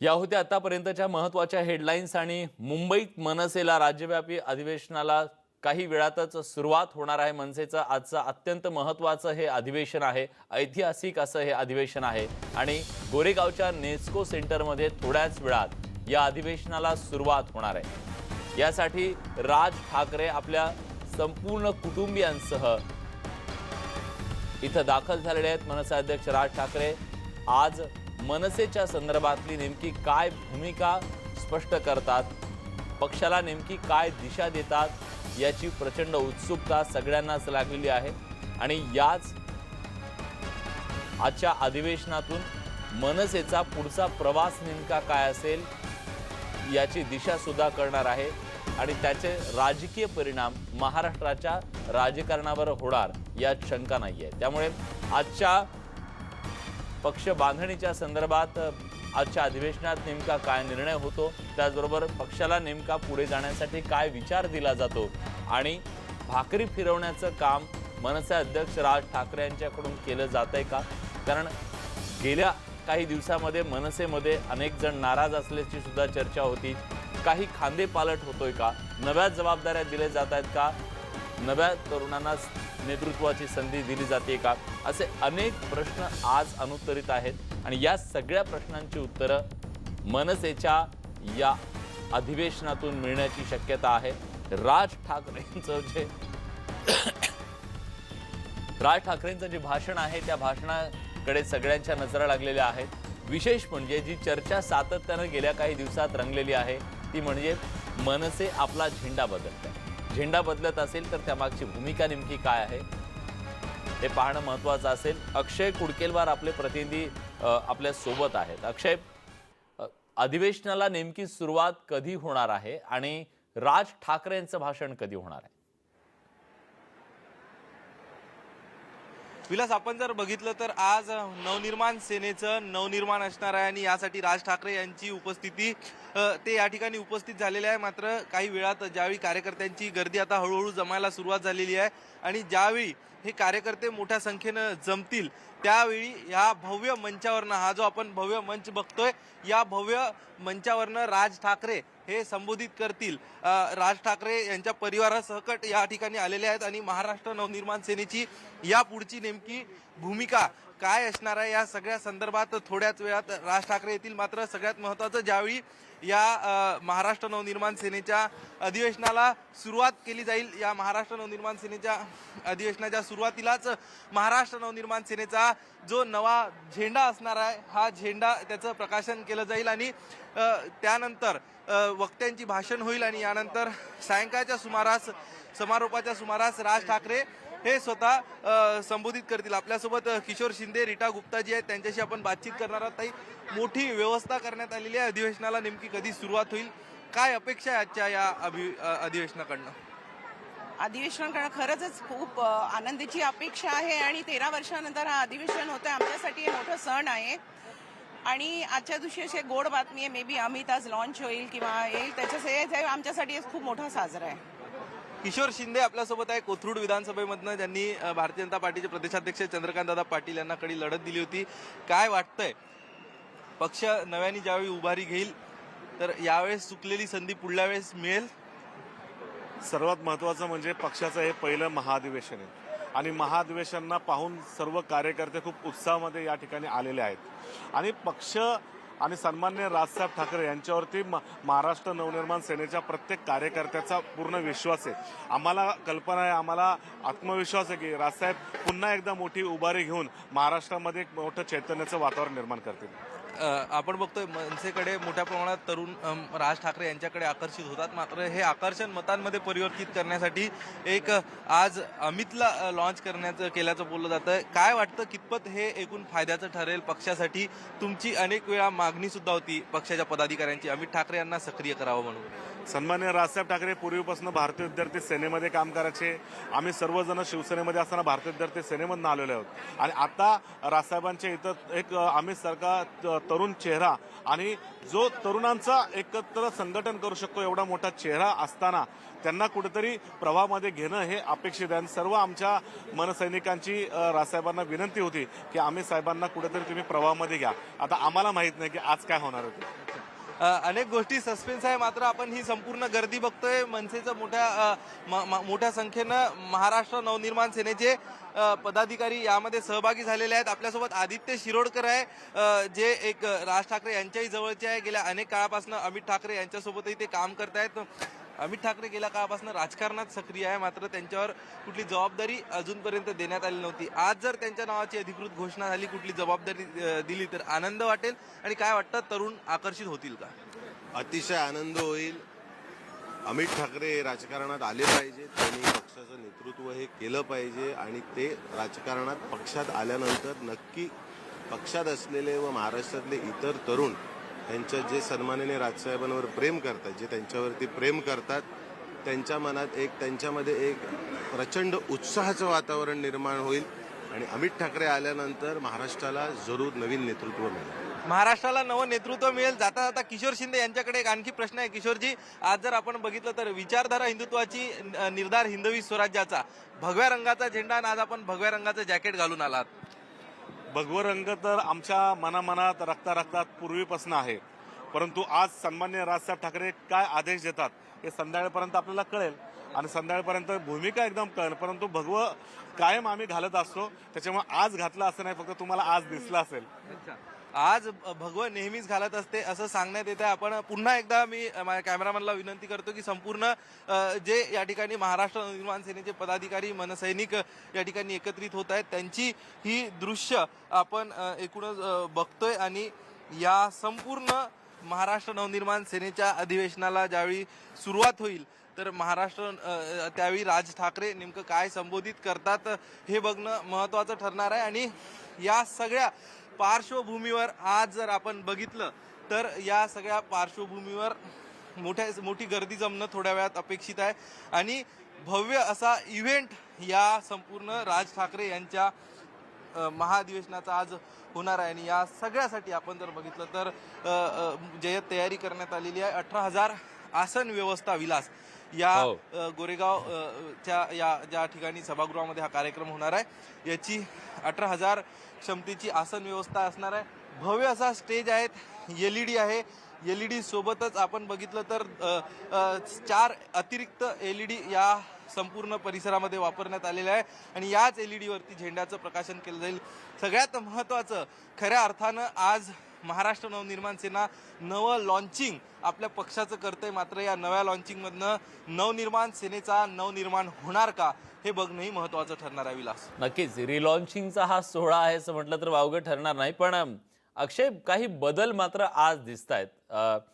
या होत्या आतापर्यंतच्या महत्त्वाच्या हेडलाईन्स आणि मुंबईत मनसेला राज्यव्यापी अधिवेशनाला काही वेळातच सुरुवात होणार आहे. मनसेचं आजचं अत्यंत महत्त्वाचं हे अधिवेशन आहे. ऐतिहासिक असं हे अधिवेशन आहे. आणि गोरेगावच्या नेस्को सेंटरमध्ये थोड्याच वेळात या अधिवेशनाला सुरुवात होणार आहे. यासाठी राज ठाकरे आपल्या संपूर्ण कुटुंबियांसह इथं दाखल झालेले आहेत. मनसे अध्यक्ष राज ठाकरे आज मनसेच्या संदर्भातली नेमकी काय भूमिका स्पष्ट करतात पक्षाला नेमकी काय दिशा देतात याची प्रचंड उत्सुकता सगळ्यांनाच लागलेली आहे. आणि याच आजच्या अधिवेशनातून मनसेचा पुढचा प्रवास नेमका काय असेल याची दिशा सुद्धा करणार आहे. आणि त्याचे राजकीय परिणाम महाराष्ट्राच्या राजकारणावर होणार यात शंका नाही आहे त्यामुळे आजच्या पक्ष बांधणीच्या संदर्भात आजच्या अधिवेशनात नेमका काय निर्णय होतो? त्याचबरोबर पक्षाला नेमका पुढे जाण्यासाठी काय विचार दिला जातो? आणि भाकरी फिरवण्याचं काम मनसे अध्यक्ष राज ठाकरे यांच्याकडून केलं जात आहे का? कारण गेल्या काही दिवसामध्ये मनसेमध्ये अनेक जण नाराज असल्याची सुद्धा चर्चा होती. काही खांदे पालट होतोय का? नव्या जबाबदाऱ्या दिल्या जात आहेत का? नव्या तरुणांना नेतृत्वाची संधी दिली जाते का? असे अनेक प्रश्न आज अनुत्तरित आहेत. आणि या सगळ्या प्रश्नांची उत्तरं मनसेच्या या अधिवेशनातून मिळण्याची शक्यता आहे. राज ठाकरेंचं जे राज ठाकरेंचं जे भाषण आहे त्या भाषणाकडे सगळ्यांच्या नजरा लागलेल्या आहेत. विशेष म्हणजे जी चर्चा सातत्यानं गेल्या काही दिवसात रंगलेली आहे ती म्हणजे मनसे आपला झेंडा बदलत झेंडा बदलत असेल तर त्यामागची भूमिका नेमकी काय आहे? हे पाहणं महत्त्वाचं असेल. अक्षय कुडकेलवार आपले प्रतिनिधी आपल्यासोबत आहेत. अक्षय अधिवेशनाला नेमकी सुरुवात कधी होणार आहे? आणि राज ठाकरे यांचं भाषण कधी होणार आहे? विलास आपण जर बघितलं तर आज नवनिर्माण सेनेचं नवनिर्माण असणार आहे आणि यासाठी राज ठाकरे यांची उपस्थिती ते या ठिकाणी उपस्थित झालेले आहे. मात्र काही वेळात ज्यावेळी कार्यकर्त्यांची गर्दी आता हळूहळू जमायला सुरुवात झालेली आहे आणि ज्यावेळी हे कार्यकर्ते मोठ्या संख्येनं जमतील त्यावेळी या भव्य मंचावरनं हा जो आपण भव्य मंच बघतोय या भव्य मंचावरनं राज ठाकरे हे संबोधित करतील. राज ठाकरे यांच्या परिवारासहकट या ठिकाणी आलेले आहेत आणि महाराष्ट्र नवनिर्माण सेनेची या पुढची नेमकी भूमिका काय असणार आहे या सगळ्या संदर्भात थोड्याच वेळात राज ठाकरे येतील. मात्र सगळ्यात महत्त्वाचं ज्यावेळी या महाराष्ट्र नवनिर्माण सेनेच्या अधिवेशनाला सुरुवात केली जाईल या महाराष्ट्र नवनिर्माण सेनेच्या अधिवेशनाच्या सुरुवातीलाच महाराष्ट्र नवनिर्माण सेनेचा जो नवा झेंडा असणार आहे हा झेंडा त्याचं प्रकाशन केलं जाईल आणि त्यानंतर वक्त्यांची भाषण होईल आणि यानंतर सायंकाळच्या सुमारास समारोपाच्या सुमारास राज ठाकरे हे स्वतः संबोधित करतील. आपल्यासोबत किशोर शिंदे रीटा गुप्ता जी आहेत. त्यांच्याशी आपण बातचीत करणार आहोत. ताई मोठी व्यवस्था करण्यात आलेली आहे. अधिवेशनाला नेमकी कधी सुरुवात होईल? काय अपेक्षा आहे आजच्या या अभि अ, अधिवेशनाकडनं? अधिवेशनाकडे खरंच खूप आनंदीची अपेक्षा आहे आणि तेरा वर्षानंतर हा अधिवेशन होतं आमच्यासाठी हे मोठं सण आहे. आणि आजच्या दिवशी अशी गोड बातमी आहे. मे बी अमित आज लॉन्च होईल किंवा येईल. त्याच्या आमच्यासाठी खूप मोठा साजरा आहे. किशोर शिंदे आपल्यासोबत आहे. कोथरूड विधानसभेमधनं ज्यांनी भारतीय जनता पार्टीचे प्रदेशाध्यक्ष चंद्रकांतदादा पाटील यांना कडी लढत दिली होती. काय वाटतंय? पक्ष नव्याने ज्यावेळी उभारी घेईल तर यावेळेस चुकलेली संधी पुढल्या वेळेस मिळेल? सर्वात महत्त्वाचं म्हणजे पक्षाचं हे पहिलं महाधिवेशन आहे. आणि महाधिवेशनांना पाहून सर्व कार्यकर्ते खूप उत्साहामध्ये या ठिकाणी आलेले आहेत. आणि पक्ष आणि सन्मान्य राजसाहेब ठाकरे यांच्यावरती म- महाराष्ट्र नवनिर्माण सेनेच्या प्रत्येक कार्यकर्त्याचा पूर्ण विश्वास आहे. आम्हाला कल्पना आहे आम्हाला आत्मविश्वास आहे की राजसाहेब पुन्हा एकदा मोठी उभारी घेऊन महाराष्ट्रामध्ये एक मोठं चैतन्याचं वातावरण निर्माण करतील. आपण बघतोय मनसेकडे मोठ्या प्रमाणात तरुण राज ठाकरे यांच्याकडे आकर्षित होतात. मात्र हे आकर्षण मतांमध्ये परिवर्तित करण्यासाठी एक आज अमितला लॉन्च करण्याचं केल्याचं बोललं जातं काय वाटतं कितपत हे एकूण फायद्याचं ठरेल पक्षासाठी? तुमची अनेक वेळा मागणी सुद्धा होती पक्षाच्या पदाधिकाऱ्यांची. अमित ठाकरे यांना सक्रिय करावं म्हणून. सन्मान्य राजसाहेब ठाकरे पूर्वीपासून भारतीय विद्यार्थी सेनेमध्ये काम करायचे. आम्ही सर्वजण शिवसेनेमध्ये असताना भारतीय विद्यार्थी सेनेमधून आलेलो आहोत. आणि आता राजसाहेबांच्या इथं एक आम्ही सारखा त- तरुण चेहरा आणि जो तरुणांचा एकत्र संघटन करू शकतो एवढा मोठा चेहरा असताना त्यांना कुठेतरी प्रवाहामध्ये घेणं हे अपेक्षित आहे. आणि सर्व आमच्या मनसैनिकांची राजसाहेबांना विनंती होती की आम्ही साहेबांना कुठेतरी तुम्ही प्रवाहामध्ये घ्या. आता आम्हाला माहीत नाही की आज काय होणार होते अनेक गोष्टी सस्पेन्स आहे. मात्र आपण ही संपूर्ण गर्दी बघतोय. मनसेचं मोठ्या म- म- मोठ्या संख्येनं महाराष्ट्र नवनिर्माण सेनेचे पदाधिकारी यामध्ये सहभागी झालेले आहेत. आपल्यासोबत आदित्य शिरोडकर आहे. जे एक राज ठाकरे यांच्याही जवळचे आहे. गेल्या अनेक काळापासून अमित ठाकरे यांच्यासोबतही ते काम करत आहेत अमित ठाकरे गेल्या काळापासून राजकारणात सक्रिय आहे मात्र त्यांच्यावर कुठली जबाबदारी अजूनपर्यंत देण्यात आली नव्हती. आज जर त्यांच्या नावाची अधिकृत घोषणा झाली कुठली जबाबदारी दिली तर आनंद वाटेल. आणि काय वाटतं तरुण आकर्षित होतील का? अतिशय आनंद होईल. अमित ठाकरे हे राजकारणात आले पाहिजे त्यांनी पक्षाचं नेतृत्व हे केलं पाहिजे आणि ते राजकारणात पक्षात आल्यानंतर नक्की पक्षात असलेले व महाराष्ट्रातले इतर तरुण त्यांच्या जे सन्मानाने राजसाहेबांवर प्रेम करतात जे त्यांच्यावरती प्रेम करतात त्यांच्या मनात एक त्यांच्यामध्ये एक प्रचंड उत्साहाचं वातावरण निर्माण होईल आणि अमित ठाकरे आल्यानंतर महाराष्ट्राला जरूर नवीन नेतृत्व मिळेल. महाराष्ट्राला नवं नेतृत्व मिळेल. जाता जाता किशोर शिंदे यांच्याकडे एक आणखी प्रश्न आहे. किशोरजी आज जर आपण बघितलं तर विचारधारा हिंदुत्वाची निर्धार हिंदवी स्वराज्याचा भगव्या रंगाचा झेंडा आणि आज आपण भगव्या रंगाचं जॅकेट घालून आलात. भगवं रंग तर आमच्या मनामनात रक्ता रक्तात पूर्वीपासून आहे. परंतु आज सन्मान्य राजसाहेब ठाकरे काय आदेश देतात हे संध्याकाळपर्यंत आपल्याला कळेल. आणि संध्याकाळपर्यंत भूमिका एकदम कळेल परंतु भगवं कायम आम्ही घालत असतो. त्याच्यामुळे आज घातलं असं नाही फक्त तुम्हाला आज दिसलं असेल. आज भगवं नेहमीच घालत असते असं सांगण्यात येतं आपण पुन्हा एकदा मी अ, माझ्या कॅमेरामॅनला विनंती करतो की संपूर्ण जे या ठिकाणी महाराष्ट्र नवनिर्माण सेनेचे पदाधिकारी मनसैनिक या ठिकाणी एकत्रित होत आहेत त्यांची ही दृश्य आपण एकूणच बघतोय. आणि या संपूर्ण महाराष्ट्र नवनिर्माण सेनेच्या अधिवेशनाला ज्यावेळी सुरुवात होईल तर महाराष्ट्र त्यावेळी राज ठाकरे नेमकं काय संबोधित करतात हे बघणं महत्त्वाचं ठरणार आहे. आणि या सगळ्या पार्श्वभूमीवर आज जर आपण बघितलं तर या सगळ्या पार्श्वभूमीवर मोठ्या मोठी गर्दी जमणं थोड्या वेळात अपेक्षित आहे. आणि भव्य असा इव्हेंट या संपूर्ण राज ठाकरे यांच्या महाधिवेशनाचा आज होणार आहे. आणि या सगळ्यासाठी आपण जर बघितलं तर जयत तयारी करण्यात आलेली आहे. अठरा हजार आसन व्यवस्था विलास. या हो. गोरेगाव च्या या ज्या ठिकाणी सभागृहामध्ये हा कार्यक्रम होणार आहे याची अठरा हजार क्षमतेची आसन व्यवस्था असणार आहे. भव्य असा स्टेज आहेत. एल ई डी आहे. एल ई डी सोबतच आपण बघितलं तर चार अतिरिक्त एल ई डी या संपूर्ण परिसरामध्ये वापरण्यात आलेलं आहे. आणि याच एल ई डीवरती झेंड्याचं प्रकाशन केलं जाईल. सगळ्यात महत्त्वाचं खऱ्या अर्थानं आज महाराष्ट्र नवनिर्माण सेना नवं लॉन्चिंग आपल्या पक्षाचं करतंय. मात्र या नव्या लॉन्चिंगमधनं नवनिर्माण सेनेचा नवनिर्माण होणार का हे बघणंही महत्त्वाचं ठरणार आहे विलास. नक्कीच. रिलॉन्चिंगचा हा सोहळा आहे असं म्हटलं तर वावगं ठरणार नाही. पण अक्षय काही बदल मात्र आज दिसत आहेत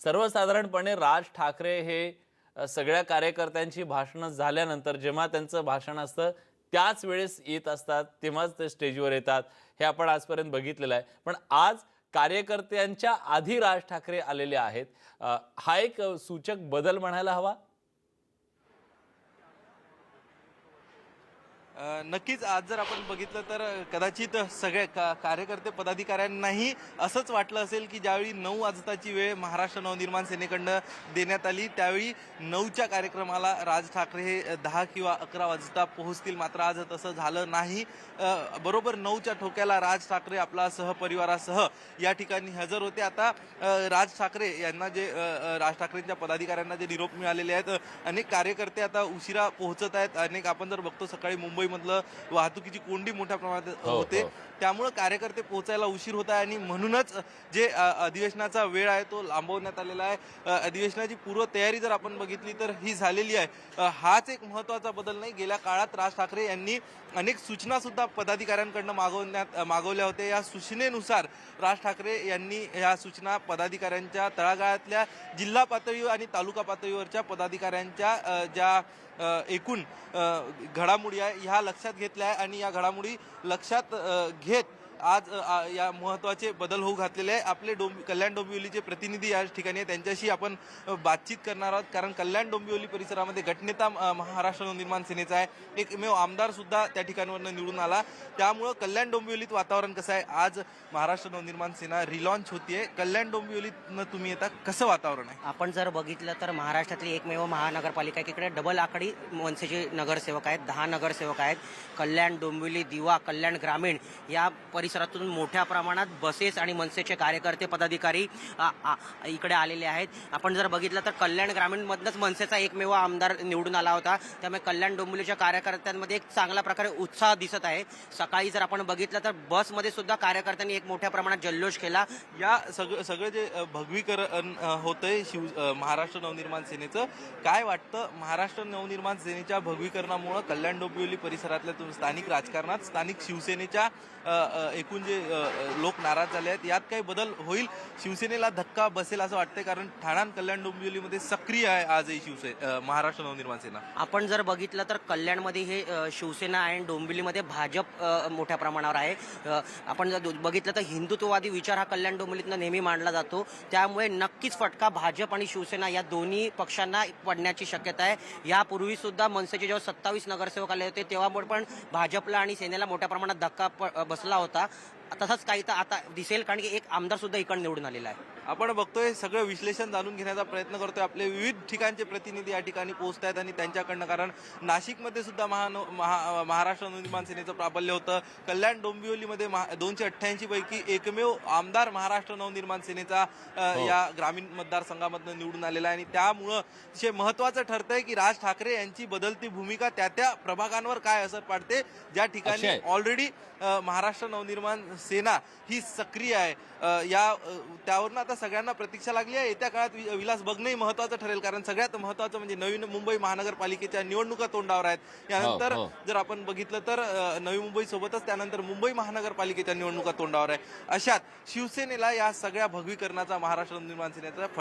सर्वसाधारणपणे राज ठाकरे हे सगळ्या कार्यकर्त्यांची भाषणं झाल्यानंतर जेव्हा त्यांचं भाषण असतं त्याच वेळेस येत असतात तेव्हाच ते स्टेजवर येतात. हे आपण आजपर्यंत बघितलेलं आहे. पण आज कार्यकर्त्यांच्या आधी राज ठाकरे आलेले आहेत. हा एक सूचक बदल म्हणायला हवा. नक्कीच आज जर आपण बघितलं तर कदाचित सगळ्या का कार्यकर्ते पदाधिकाऱ्यांनाही असंच वाटलं असेल की ज्यावेळी नऊ वाजताची वेळ महाराष्ट्र नवनिर्माण सेनेकडनं देण्यात आली त्यावेळी नऊच्या कार्यक्रमाला राज ठाकरे हे दहा किंवा अकरा वाजता पोहोचतील. मात्र आज तसं झालं नाही. बरोबर नऊच्या ठोक्याला राज ठाकरे आपला सहपरिवारासह या ठिकाणी हजर होते. आता राज ठाकरे यांना जे राज ठाकरेंच्या पदाधिकाऱ्यांना जे निरोप मिळालेले आहेत अनेक कार्यकर्ते आता उशिरा पोहोचत आहेत. अनेक आपण जर बघतो सकाळी मुंबई मुंबईमधलं वाहतुकीची कोंडी मोठ्या प्रमाणात हो, होते. हो. त्यामुळं कार्यकर्ते पोहोचायला उशीर होत आहे आणि म्हणूनच जे अधिवेशनाचा वेळ आहे तो लांबवण्यात आलेला आहे. अधिवेशनाची पूर्व तयारी जर आपण बघितली तर ही झालेली आहे. हाच एक महत्त्वाचा बदल नाही. गेल्या काळात राज ठाकरे यांनी अनेक सूचना सुद्धा पदाधिकाऱ्यांकडनं मागवण्यात मागवल्या होत्या. या सूचनेनुसार राज ठाकरे यांनी या सूचना पदाधिकाऱ्यांच्या तळागाळातल्या जिल्हा पातळीवर आणि तालुका पातळीवरच्या पदाधिकाऱ्यांच्या ज्या एकूण घडामोडी आहे ह्या लक्षात घेतल्या आहे आणि या घडामोडी लक्षात घेत आज या महत्त्वाचे बदल होऊ घातलेले आहे. आपले डोंब कल्याण डोंबिवलीचे प्रतिनिधी या ठिकाणी आहे. त्यांच्याशी आपण बातचीत करणार आहोत. कारण कल्याण डोंबिवली परिसरामध्ये गटनेता महाराष्ट्र नवनिर्माण सेनेचा आहे. एकमेव आमदार सुद्धा त्या ठिकाणवरनं निवडून आला. त्यामुळं कल्याण डोंबिवलीत वातावरण कसं आहे? आज महाराष्ट्र नवनिर्माण सेना रिलॉन्च होतीये. कल्याण डोंबिवलीतनं तुम्ही येता. कसं वातावरण आहे? आपण जर बघितलं तर महाराष्ट्रातली एकमेव महानगरपालिका आहे. इकडे डबल आकडी मनसेचे नगरसेवक आहेत दहा नगरसेवक आहेत. कल्याण डोंबिवली दिवा कल्याण ग्रामीण या परिसर परिसरातून मोठ्या प्रमाणात बसेस आणि मनसेचे कार्यकर्ते पदाधिकारी आ, इकडे आलेले आहेत. आपण जर बघितलं तर कल्याण ग्रामीणमधनंच मनसेचा एकमेव आमदार निवडून आला होता. त्यामुळे कल्याण डोंबिवलीच्या कार्यकर्त्यांमध्ये एक चांगल्या प्रकारे उत्साह दिसत आहे. सकाळी जर आपण बघितलं तर बसमध्ये सुद्धा कार्यकर्त्यांनी एक मोठ्या प्रमाणात जल्लोष केला. या सगळं सगळे जे भगवीकरण अ, होतंय शिव महाराष्ट्र नवनिर्माण सेनेचं काय वाटतं महाराष्ट्र नवनिर्माण सेनेच्या भगवीकरणामुळं कल्याण डोंबिवली परिसरातल्या स्थानिक राजकारणात स्थानिक शिवसेनेच्या एकूण जे लोक नाराज झाले आहेत यात काही बदल होईल? शिवसेनेला धक्का बसेल असं वाटतंय कारण ठाणा कल्याण डोंबिवलीमध्ये सक्रिय आहे आजही शिवसेना महाराष्ट्र नवनिर्माण सेना. आपण जर बघितलं तर कल्याणमध्ये हे शिवसेना आणि डोंबिवलीमध्ये भाजप मोठ्या प्रमाणावर आहे. आपण जर बघितलं तर हिंदुत्ववादी विचार हा कल्याण डोंबिवलीतनं नेहमी मांडला जातो. त्यामुळे नक्कीच फटका भाजप आणि शिवसेना या दोन्ही पक्षांना पडण्याची शक्यता आहे. यापूर्वी सुद्धा मनसेचे जेव्हा सत्तावीस नगरसेवक आले होते तेव्हा पण भाजपला आणि सेनेला मोठ्या प्रमाणात धक्का प- बसला होता. तसंच काही तर आता दिसेल कारण की एक आमदार सुद्धा इकडे निवडून आलेला आहे. आपण बघतोय सगळं विश्लेषण जाणून घेण्याचा प्रयत्न करतोय. आपले विविध ठिकाणचे प्रतिनिधी या ठिकाणी पोहोचत आहेत आणि त्यांच्याकडनं कारण नाशिकमध्ये सुद्धा महा महा महाराष्ट्र नवनिर्माण सेनेचं प्राबल्य होतं. कल्याण डोंबिवलीमध्ये महा दोनशे अठ्ठ्याऐंशी पैकी एकमेव आमदार महाराष्ट्र नवनिर्माण सेनेचा अ, या ग्रामीण मतदारसंघामधनं निवडून आलेला आहे. आणि त्यामुळं जे महत्वाचं ठरतंय की राज ठाकरे यांची बदलती भूमिका त्या त्या प्रभागांवर काय असर पाडते ज्या ठिकाणी. ऑलरेडी महाराष्ट्र नवनिर्माण सेना ही सक्रिय आहे. या त्यावरनं आता सगळ्यांना प्रतीक्षा लागली आहे. येत्या काळात विलास बघणंही महत्वाचं ठरेल कारण सगळ्यात महत्वाचं म्हणजे नवीन मुंबई महानगरपालिकेच्या निवडणुका तोंडावर आहेत. यानंतर हो. जर आपण बघितलं तर नवी मुंबई सोबतच त्यानंतर मुंबई महानगरपालिकेच्या निवडणुका तोंडावर आहे. अशात शिवसेनेला या सगळ्या भगवीकरणाचा महाराष्ट्र नवनिर्माण सेनेचा